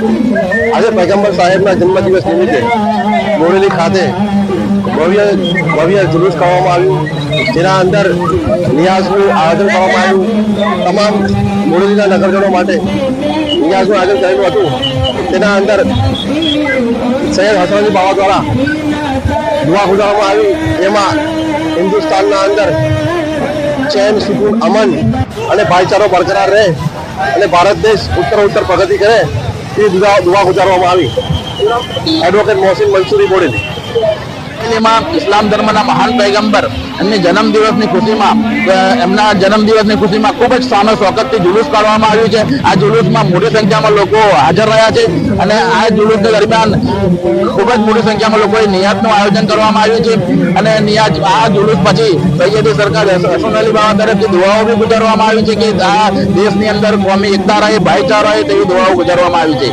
આજે પૈગંબર સાહેબના જન્મદિવસ નિમિત્તે બોરેલી ખાતે ભવ્ય ભવ્ય જુલુસ કરવામાં આવ્યું. જેના અંદર નિયાઝનું આયોજન કરવામાં આવ્યું. તમામ બોરેલીના નગરજનો માટે નિયાઝનું આયોજન કરેલું હતું. તેના અંદર સૈયદ હસનજી બાબા દ્વારા દુઆ ગુજારવામાં આવી. એમાં હિન્દુસ્તાનના અંદર ચેન, સુકૂન, અમન અને ભાઈચારો બરકરાર રહે અને ભારત દેશ ઉત્તર ઉત્તર પ્રગતિ કરે. એ દુઆ દુઆ ગુજારવામાં આવી. એડવોકેટ મોહસિન મંસૂરી બોડેલી. એમાં ઇસ્લામ ધર્મના મહાન પૈગંબર એમની જન્મદિવસની ખુશીમાં એમના જન્મદિવસની ખુશીમાં ખૂબ જ સામે શોકતથી જુલુસ કાઢવામાં આવ્યું છે. આ જુલુસમાં મોટી સંખ્યામાં લોકો હાજર રહ્યા છે અને આ જુલુસ દરમિયાન ખૂબ જ મોટી સંખ્યામાં લોકોએ નિયાતનું આયોજન કરવામાં આવ્યું છે અને નિયાત, આ જુલુસ પછી સૈયદી સરકાર હસન અલી બાબા તરફથી દુઆઓ બી ગુજારવામાં આવી છે કે આ દેશની અંદર કોમી એકતા રહે, ભાઈચારો રહે તેવી દુઆઓ ગુજારવામાં આવી છે.